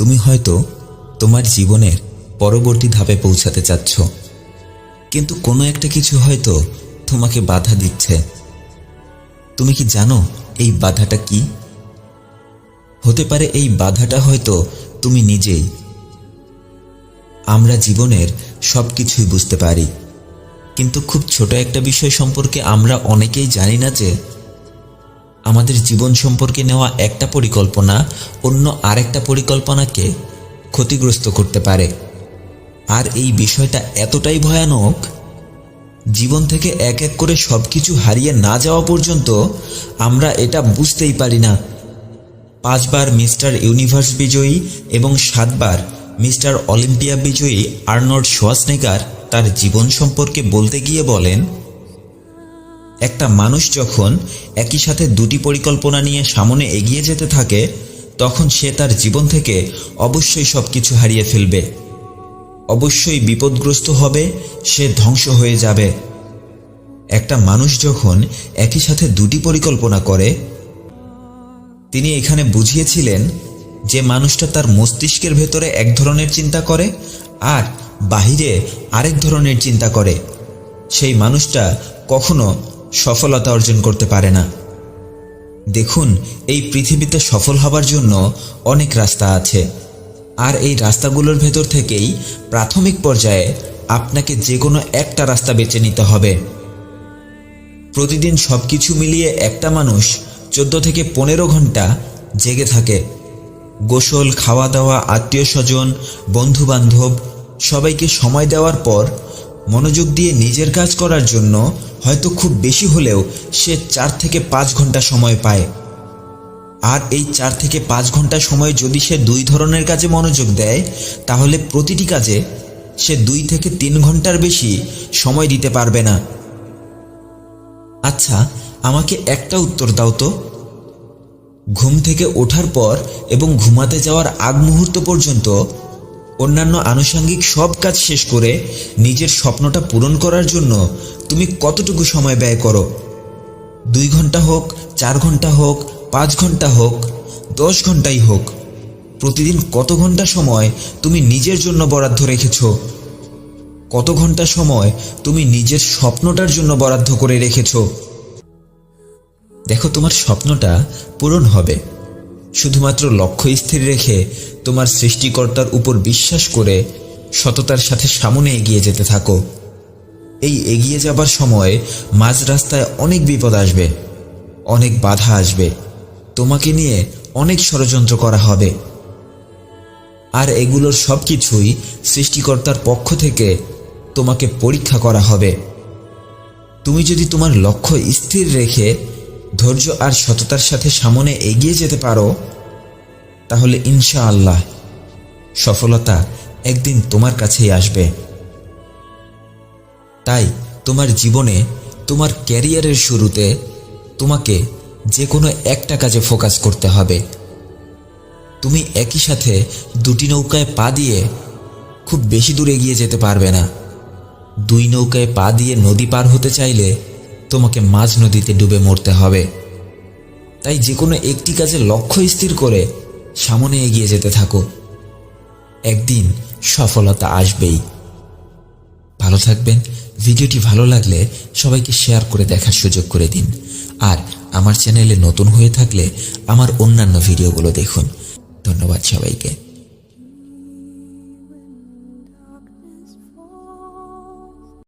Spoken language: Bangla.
তুমি হয়তো তোমার জীবনের পরবর্তী ধাপে পৌঁছাতে চাচ্ছ। কিন্তু কোনো একটা কিছু হয়তো তোমাকে বাধা দিচ্ছে। তুমি কি জানো এই বাধাটা কি? হতে পারে এই বাধাটা হয়তো তুমি নিজেই। আমরা জীবনের সব কিছুই বুঝতে পারি। কিন্তু খুব ছোট একটা বিষয় সম্পর্কে আমরা অনেকেই জানি না যে আমাদের জীবন সম্পর্কে নেওয়া একটা পরিকল্পনা অন্য আরেকটা পরিকল্পনাকে ক্ষতিগ্রস্ত করতে পারে। আর এই বিষয়টা এতটাই ভয়ানক, জীবন থেকে এক এক করে সব কিছু হারিয়ে না যাওয়া পর্যন্ত আমরা এটা বুঝতেই পারি না। পাঁচবার মিস্টার ইউনিভার্স বিজয়ী এবং সাতবার মিস্টার অলিম্পিয়া বিজয়ী আর্নল্ড শোয়াসনেগার তার জীবন সম্পর্কে বলতে গিয়ে বলেন একটা মানুষ যখন একই সাথে দুটি পরিকল্পনা নিয়ে সামনে এগিয়ে যেতে থাকে, তখন সে তার জীবন থেকে অবশ্যই সব কিছু হারিয়ে ফেলবে। অবশ্যই বিপদগ্রস্ত হবে, সে ধ্বংস হয়ে যাবে। একটা মানুষ যখন একই সাথে দুটি পরিকল্পনা করে, তিনি এখানে বুঝিয়েছিলেন যে মানুষটা তার মস্তিষ্কের ভেতরে এক ধরনের চিন্তা করে আর বাহিরে আরেক ধরনের চিন্তা করে। সেই মানুষটা কখনো সফলতা অর্জন করতে পারে না। দেখুন, এই পৃথিবীতে সফল হবার জন্য অনেক রাস্তা আছে। আর এই রাস্তাগুলোর ভেতর থেকেই প্রাথমিক পর্যায়ে আপনাকে যে কোনো একটা রাস্তা বেছে নিতে হবে। প্রতিদিন সব কিছু মিলিয়ে একটা মানুষ চোদ্দ থেকে পনেরো ঘণ্টা জেগে থাকে। গোসল খাওয়া দাওয়া আত্মীয় স্বজন বন্ধু বান্ধব সবাইকে সময় দেওয়ার পর মনোযোগ দিয়ে নিজের কাজ করার জন্য হয়তো খুব বেশি হলেও সে চার থেকে পাঁচ ঘণ্টা সময় পায়। আর এই চার থেকে পাঁচ ঘণ্টা সময় যদি সে দুই ধরনের কাজে মনোযোগ দেয়, তাহলে প্রতিটি কাজে সে দুই থেকে তিন ঘণ্টার বেশি সময় দিতে পারবে না। আচ্ছা আমাকে একটা উত্তর দাও তো। ঘুম থেকে ওঠার পর এবং ঘুমাতে যাওয়ার আগ মুহূর্ত পর্যন্ত অন্যান্য আনুষঙ্গিক সব কাজ শেষ করে নিজের স্বপ্নটা পূরণ করার জন্য তুমি কতটুকু সময় ব্যয় করো? দুই ঘণ্টা হোক, চার ঘণ্টা হোক, পাঁচ ঘণ্টা হোক, দশ ঘন্টাই হোক। প্রতিদিন কত ঘণ্টা সময় তুমি নিজের জন্য বরাদ্দ রেখেছ? কত ঘণ্টা সময় তুমি নিজের স্বপ্নটার জন্য বরাদ্দ করে রেখেছ? দেখো তোমার স্বপ্নটা পূরণ হবে। শুধুমাত্র লক্ষ্য স্থির রেখে তোমার সৃষ্টিকর্তার উপর বিশ্বাস করে সততার সাথে সামনে এগিয়ে যেতে থাকো। এই এগিয়ে যাবার সময় মাঝ রাস্তায় অনেক বিপদ আসবে, অনেক বাধা আসবে। তোমাকে নিয়ে অনেক ষড়যন্ত্র করা হবে। আর এগুলোর সব কিছুই সৃষ্টিকর্তার পক্ষ থেকে তোমাকে পরীক্ষা করা হবে। তুমি যদি তোমার লক্ষ্য স্থির রেখে ধৈর্য আর সততার সাথে সামনে এগিয়ে যেতে পারো, তাহলে ইনশাআল্লাহ সফলতা একদিন তোমার কাছেই আসবে। তাই তোমার জীবনে, তোমার ক্যারিয়ারের শুরুতে তোমাকে যে কোনো একটা কাজে ফোকাস করতে হবে। তুমি একই সাথে দুটি নৌকায় পা দিয়ে খুব বেশি দূর এগিয়ে যেতে পারবে না। দুই নৌকায় পা দিয়ে নদী পার হতে চাইলে তোমাকে মাঝ নদীতে ডুবে মরতে হবে। তাই যে কোনো একটি কাজে লক্ষ্য স্থির করে সামনে এগিয়ে যেতে থাকো। একদিন সফলতা আসবেই। ভালো থাকবেন। ভিডিওটি ভালো লাগলে সবাইকে শেয়ার করে দেখার সুযোগ করে দিন। আর আমার চ্যানেলে নতুন হয়ে থাকলে আমার অন্যান্য ভিডিওগুলো দেখুন। ধন্যবাদ সবাইকে।